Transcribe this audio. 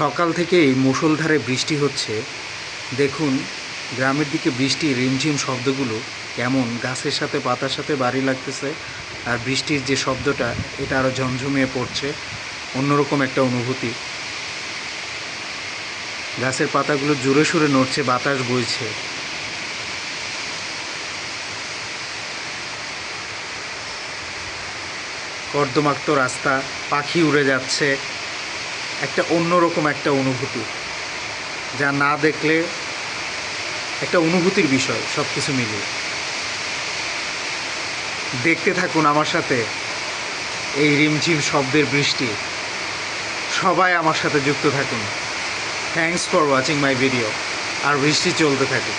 সকাল থেকেই মুষলধারে বৃষ্টি হচ্ছে। দেখুন, গ্রামের দিকে বৃষ্টির রিমঝিম শব্দগুলো কেমন, গাছের সাথে, পাতার সাথে বাড়ি লাগতেছে। আর বৃষ্টির যে শব্দটা, এটা আরও ঝমঝমিয়ে পড়ছে। অন্যরকম একটা অনুভূতি। গাছের পাতাগুলো জোরে সোরে নড়ছে, বাতাস বইছে। কর্দমাক্ত রাস্তা, পাখি উড়ে যাচ্ছে। একটা অন্যরকম একটা অনুভূতি, যা না দেখলে একটা অনুভূতির বিষয় সব কিছু মিলিয়ে। দেখতে থাকুন আমার সাথে এই রিমঝিম শব্দের বৃষ্টি। সবাই আমার সাথে যুক্ত থাকুন। Thanks for watching my video আর বৃষ্টি চলতে থাকে